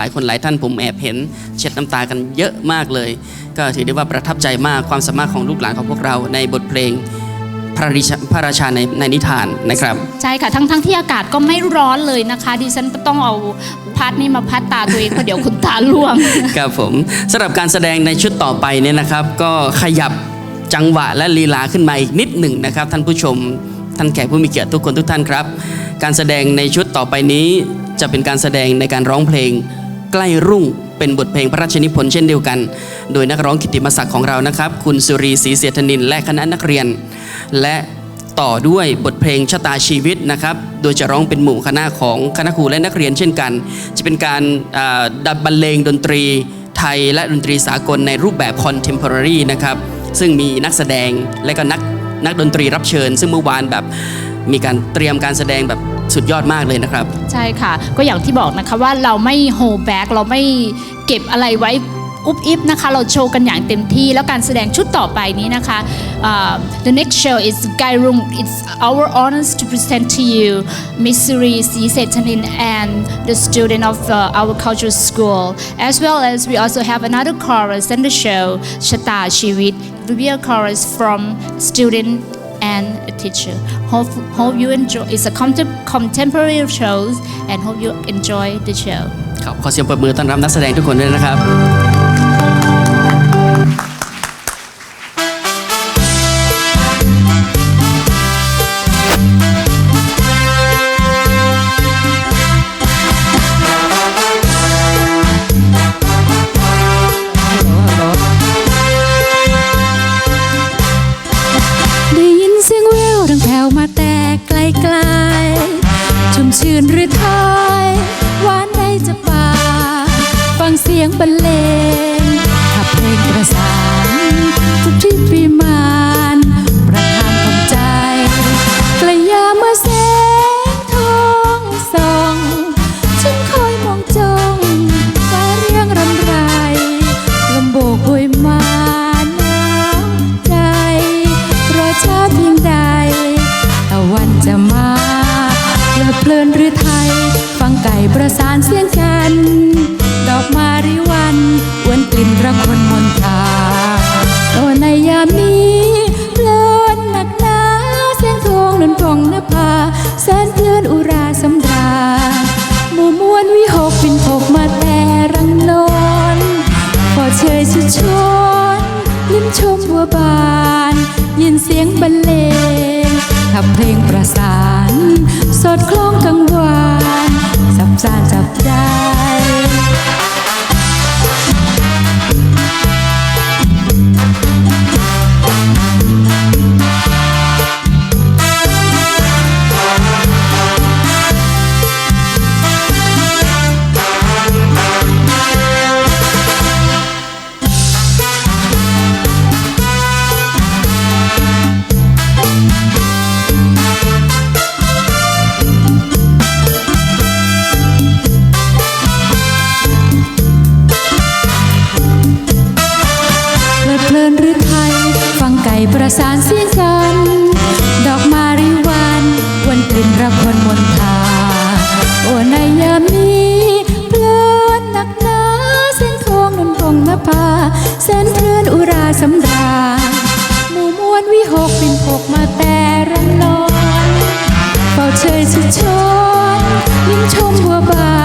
หลายคนหลายท่านผมแอบเห็นเช็ดน้ำตากันเยอะมากเลย ก็ถือได้ว่าประทับใจมากความสามารถของลูกหลานของพวกเราในบทเพลงพระราชาพระราชาในในนิทานนะครับ ใช่ค่ะทั้งทั้งที่อากาศก็ไม่ร้อนเลยนะคะดิฉันต้องเอาพัดนี่มาพัดตาตัวเองเพราะเดี๋ยวคุณตาล่วงครับผมสำหรับการแสดงในชุดต่อไปเนี่ยนะครับ ก็ขยับจังหวะและลีลาขึ้นมาอีกนิดหนึ่งนะครับ ท่านผู้ชมท่านแขกผู้มีเกียรติทุกคนทุกท่านครับ การแสดงในชุดต่อไปนี้จะเป็นการแสดงในการร้องเพลง ใกล้รุ่งเป็นบทเพลงพระราชนิพนธ์เช่นเดียวกัน โดยนักร้องกิตติมศักดิ์ของเรานะครับ คุณสุรีศรีเสียธนินและคณะนักเรียน และต่อด้วยบทเพลงชะตาชีวิตนะครับ โดยจะร้องเป็นหมู่คณะของคณะครูและนักเรียนเช่นกัน จะเป็นการดับบรรเลงดนตรีไทยและดนตรีสากลในรูปแบบ contemporary นะครับ ซึ่งมีนักแสดงและก็นักนักดนตรีรับเชิญ ซึ่งเมื่อวานแบบ มีการเตรียมการแสดงแบบสุดยอดมากเลยนะครับ ใช่ค่ะ ก็อย่างที่บอกนะคะว่าเราไม่โฮแบ็กเราไม่เก็บอะไรไว้อุบอิบนะคะ เราโชว์กันอย่างเต็มที่ แล้วการแสดงชุดต่อไปนี้นะคะอ่า the next show is Gai Rung it's our honors to present to you Miss Suri Si Setanin and the student of uh, our cultural school as well as we also have another chorus in the show Shata Shivit it will be a chorus from student and a teacher. Hope, hope you enjoy. It's a contem- contemporary shows and hope you enjoy the show. ครับขอเสียงปรบมือต้อนรับนักแสดงทุกคนด้วยนะครับ สียงบรรเลงขับเพลงประสานทุกที่ปีมานประทานความใจกระยาเมื่อแสงทองส่องฉันคอยมองจ้องฟ้าเรียงรำไรลมโบกโหยมาน้ำใจรอช้าเพียงใดตะวันจะมาเพลิดเพลินหรือ ดคล้องกังวานสับสานจับใจ ประสานเสียงกัน ดอกมาริวันวันกลิ่นระคนมนทา โอ้ในยามนี้เพลินหนักหนาเส้นทองนนพงนภาแสนเพลินอุราสำราญหมู่มวลวิหกเป็นพกมาแต่รังนอนเฝ้าเชยสุดชนยิ้มชมบัวบา